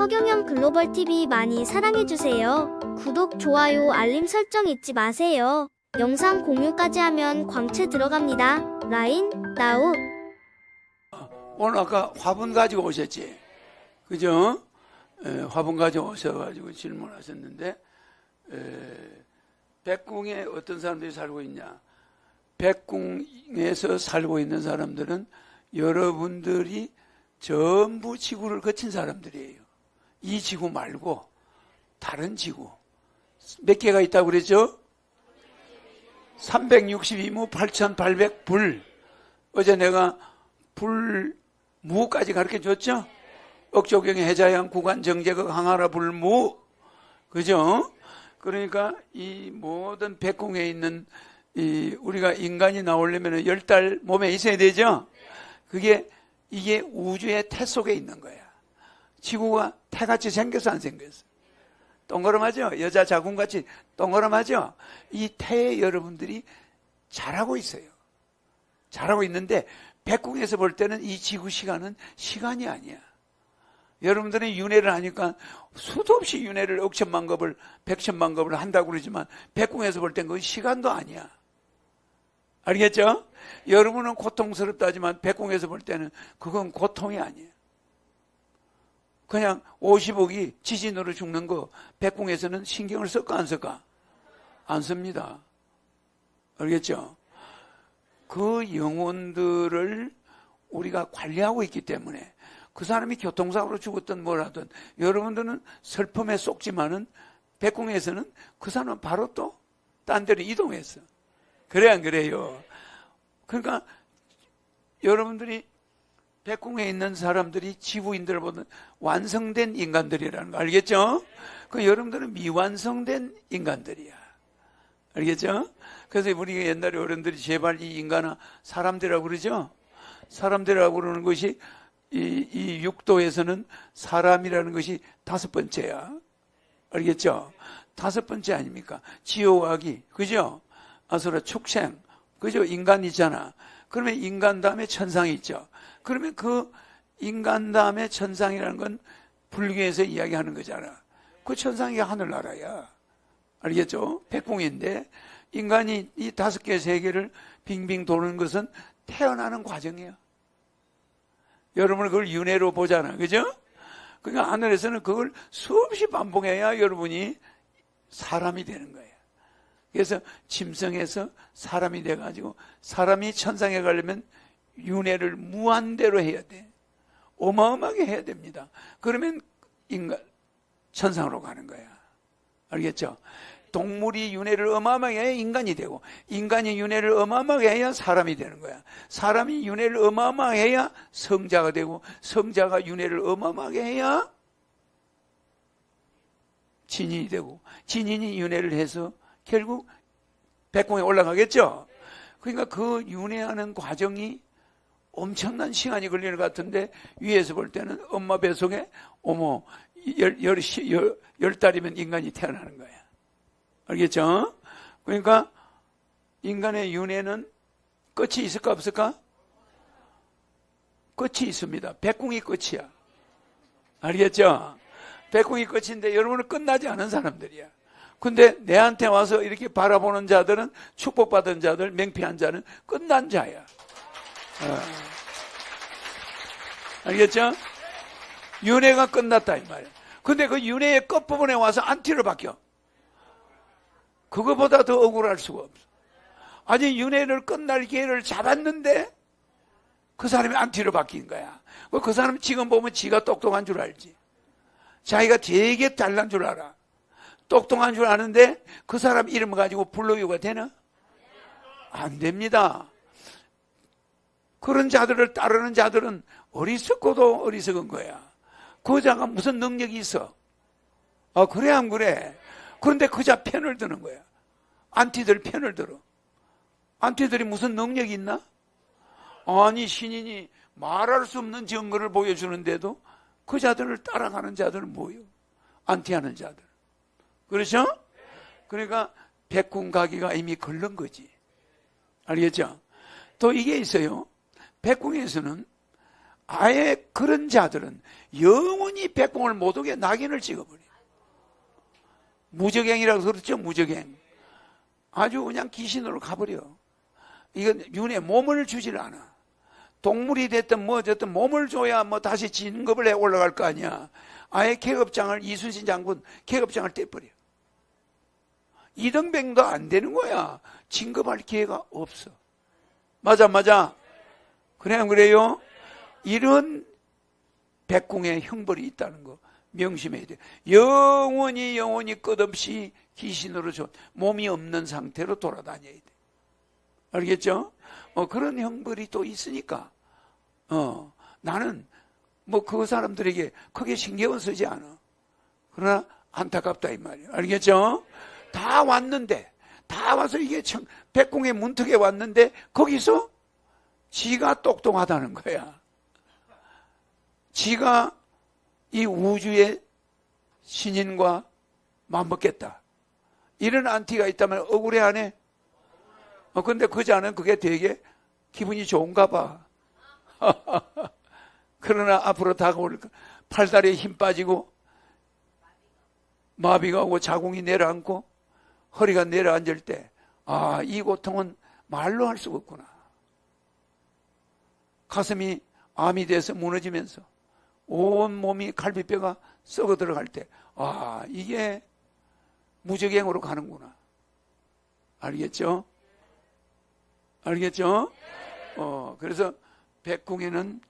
허경영 글로벌 TV 많이 사랑해주세요. 구독, 좋아요, 알림 설정 잊지 마세요. 영상 공유까지 하면 광채 들어갑니다. 라인, 나우. 오늘 아까 화분 가지고 오셨지? 그죠? 에, 화분 가지고 오셔가지고 질문하셨는데, 에, 백궁에 어떤 사람들이 살고 있냐? 백궁에서 살고 있는 사람들은 여러분들이 전부 지구를 거친 사람들이에요. 이 지구 말고 다른 지구. 몇 개가 있다고 그랬죠? 362무 8,800불. 어제 내가 불 무까지 가르쳐 줬죠? 억조경의 해자양 구간 정제극 항하라 불무 그죠? 그러니까 이 모든 백궁에 있는 이 우리가 인간이 나오려면 열 달 몸에 있어야 되죠? 그게 이게 우주의 태 속에 있는 거야. 지구가 태같이 생겨서 안 생겼어. 동그라하죠? 여자 자궁같이 동그라하죠? 이 태에 여러분들이 잘하고 있어요. 잘하고 있는데 백궁에서 볼 때는 이 지구 시간은 시간이 아니야. 여러분들은 윤회를 하니까 수도 없이 윤회를 억천만 겁을 백천만 겁을 한다고 그러지만 백궁에서 볼 땐 그건 시간도 아니야. 알겠죠? 여러분은 고통스럽다 하지만 백궁에서 볼 때는 그건 고통이 아니에요. 그냥 50억이 지진으로 죽는 거 백궁에서는 신경을 쓸까 안 쓸까? 안 씁니다. 알겠죠? 그 영혼들을 우리가 관리하고 있기 때문에 그 사람이 교통사고로 죽었든 뭐라든 여러분들은 슬픔에 쏙지만은 백궁에서는 그 사람은 바로 또 딴 데로 이동했어. 그래 안 그래요? 그러니까 여러분들이 백궁에 있는 사람들이 지구인들을 보는 완성된 인간들이라는 거 알겠죠? 그 여러분들은 미완성된 인간들이야. 알겠죠? 그래서 우리가 옛날에 어른들이 제발 이 인간아 사람들이라고 그러죠? 사람들이라고 그러는 것이 이, 이 육도에서는 사람이라는 것이 다섯 번째야. 알겠죠? 다섯 번째 아닙니까? 지오아기, 그죠? 아수라 축생, 그죠? 인간 있잖아. 그러면 인간 다음에 천상이 있죠. 그러면 그 인간 다음에 천상이라는 건 불교에서 이야기하는 거잖아. 그 천상이 하늘나라야. 알겠죠? 백궁인데 인간이 이 다섯 개 세계를 빙빙 도는 것은 태어나는 과정이에요. 여러분은 그걸 윤회로 보잖아. 그죠? 그러니까 하늘에서는 그걸 수없이 반복해야 여러분이 사람이 되는 거예요. 그래서 짐승에서 사람이 돼가지고 사람이 천상에 가려면 윤회를 무한대로 해야 돼. 어마어마하게 해야 됩니다. 그러면 인간, 천상으로 가는 거야. 알겠죠? 동물이 윤회를 어마어마하게 해야 인간이 되고 인간이 윤회를 어마어마하게 해야 사람이 되는 거야. 사람이 윤회를 어마어마하게 해야 성자가 되고 성자가 윤회를 어마어마하게 해야 진인이 되고 진인이 윤회를 해서 결국 백공에 올라가겠죠. 그러니까 그 윤회하는 과정이 엄청난 시간이 걸리는 것 같은데 위에서 볼 때는 엄마 뱃속에 어머 열, 열, 열, 열 달이면 인간이 태어나는 거야. 알겠죠? 그러니까 인간의 윤회는 끝이 있을까 없을까? 끝이 있습니다. 백궁이 끝이야. 알겠죠? 백궁이 끝인데 여러분은 끝나지 않은 사람들이야. 근데 내한테 와서 이렇게 바라보는 자들은 축복받은 자들, 맹피한 자는 끝난 자야. 어. 알겠죠? 윤회가 끝났다 이 말이야. 근데 그 윤회의 끝부분에 와서 안티로 바뀌어. 그거보다 더 억울할 수가 없어. 아니 윤회를 끝날 기회를 잡았는데 그 사람이 안티로 바뀐 거야. 그 사람 지금 보면 지가 똑똑한 줄 알지. 자기가 되게 잘난 줄 알아. 똑똑한 줄 아는데 그 사람 이름 가지고 불러유가 되나? 안 됩니다. 그런 자들을 따르는 자들은 어리석고도 어리석은 거야. 그 자가 무슨 능력이 있어? 아, 그래, 안 그래? 그런데 그 자 편을 드는 거야. 안티들 편을 들어. 안티들이 무슨 능력이 있나? 아니, 신인이 말할 수 없는 증거를 보여주는데도 그 자들을 따라가는 자들은 뭐예요? 안티하는 자들. 그렇죠? 그러니까 백궁 가기가 이미 걸른 거지. 알겠죠? 또 이게 있어요. 백궁에서는 아예 그런 자들은 영원히 백공을 못 오게 낙인을 찍어버려. 무적행이라고 그렇죠, 무적행. 아주 그냥 귀신으로 가버려. 이건 윤회 몸을 주질 않아. 동물이 됐든 뭐 어쨌든 몸을 줘야 뭐 다시 진급을 해 올라갈 거 아니야. 아예 계급장을 이순신 장군 계급장을 떼버려. 이등병도 안 되는 거야. 진급할 기회가 없어. 맞아, 맞아. 그래, 안 그래요? 이런 백궁의 형벌이 있다는 거 명심해야 돼. 영원히 영원히 끝없이 귀신으로 줘 몸이 없는 상태로 돌아다녀야 돼. 알겠죠? 어, 그런 형벌이 또 있으니까, 어, 나는 뭐 그 사람들에게 크게 신경은 쓰지 않아. 그러나 안타깝다 이 말이야. 알겠죠? 다 왔는데, 다 와서 이게 참, 백궁의 문턱에 왔는데, 거기서 지가 똑똑하다는 거야. 지가 이 우주의 신인과 맞먹겠다. 이런 안티가 있다면 억울해 안 해? 어, 근데 그 자는 그게 되게 기분이 좋은가 봐. 그러나 앞으로 다가올 팔다리에 힘 빠지고 마비가 오고 자궁이 내려앉고 허리가 내려앉을 때, 아, 이 고통은 말로 할 수가 없구나. 가슴이 암이 돼서 무너지면서 온 몸이 갈비뼈가 썩어 들어갈 때, 아, 이게 무적행으로 가는구나. 알겠죠? 알겠죠? 어, 그래서 백궁에는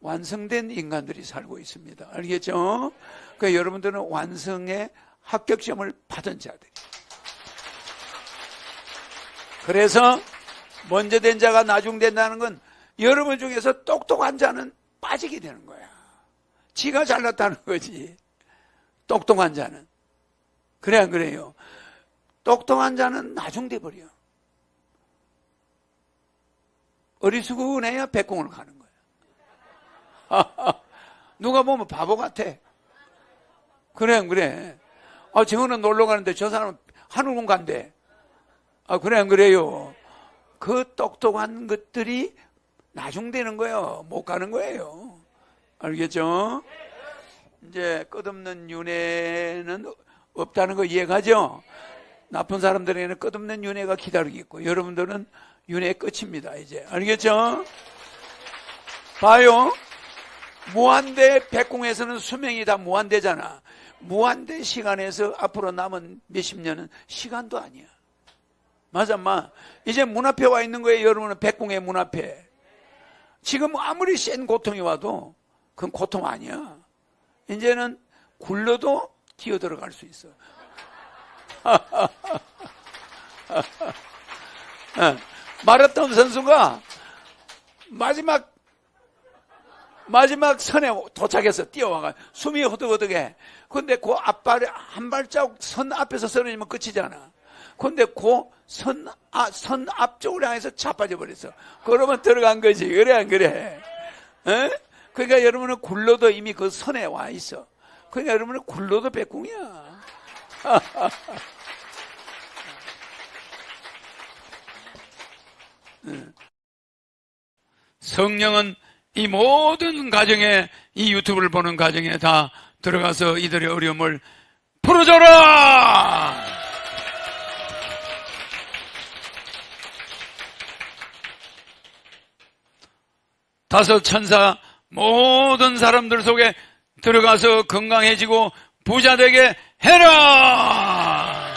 완성된 인간들이 살고 있습니다. 알겠죠? 그 여러분들은 완성의 합격점을 받은 자들이. 그래서 먼저 된 자가 나중 된다는 건 여러분 중에서 똑똑한 자는 빠지게 되는 거야. 지가 잘났다는 거지. 똑똑한 자는. 그래 안 그래요? 똑똑한 자는 나중 돼 버려. 어리숙은해야 백공을 가는 거야. 누가 보면 바보 같아. 그래 안 그래? 아, 저거는 놀러 가는데 저 사람은 하늘군 간대. 아, 그래 안 그래요? 그 똑똑한 것들이 나중 되는 거예요. 못 가는 거예요. 알겠죠? 이제 끝없는 윤회는 없다는 거 이해가죠? 나쁜 사람들에게는 끝없는 윤회가 기다리고 있고 여러분들은 윤회 끝입니다. 이제 알겠죠? 봐요. 무한대 백궁에서는 수명이 다 무한대잖아. 무한대 시간에서 앞으로 남은 몇십 년은 시간도 아니야. 맞아, 마. 이제 문 앞에 와 있는 거예요. 여러분은 백궁의 문 앞에. 지금 아무리 센 고통이 와도 그건 고통 아니야. 이제는 굴러도 기어 들어갈 수 있어. 마라톤 선수가 마지막 마지막 선에 도착해서 뛰어와가 숨이 허덕허덕해. 근데 그 앞발에 한 발자국 선 앞에서 쓰러지면 끝이잖아. 근데 그 선, 아, 선 앞쪽으로 향해서 자빠져 버렸어. 그러면 들어간 거지. 그래, 안 그래? 에? 그러니까 여러분은 굴러도 이미 그 선에 와 있어. 그러니까 여러분은 굴러도 백궁이야. 성령은 이 모든 가정에 이 유튜브를 보는 가정에 다 들어가서 이들의 어려움을 풀어줘라! 다섯 천사 모든 사람들 속에 들어가서 건강해지고 부자 되게 해라!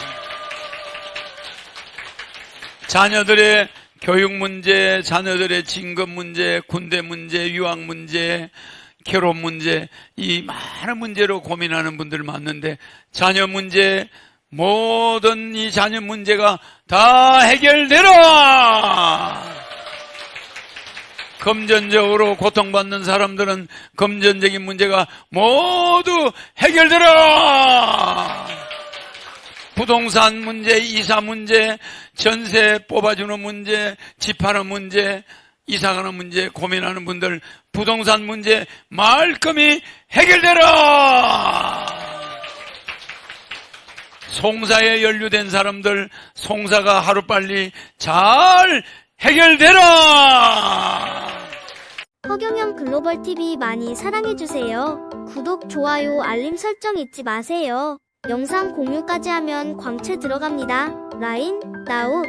자녀들의 교육 문제, 자녀들의 진급 문제, 군대 문제, 유학 문제, 결혼 문제, 이 많은 문제로 고민하는 분들 많는데, 자녀 문제, 모든 이 자녀 문제가 다 해결되라! 금전적으로 고통받는 사람들은 금전적인 문제가 모두 해결되라! 부동산 문제, 이사 문제, 전세 뽑아주는 문제, 집하는 문제, 이사가는 문제 고민하는 분들 부동산 문제 말끔히 해결되라! 송사에 연루된 사람들 송사가 하루빨리 잘 해결되라! 허경영 글로벌 TV 많이 사랑해주세요. 구독, 좋아요, 알림 설정 잊지 마세요. 영상 공유까지 하면 광채 들어갑니다. 라인, 나우.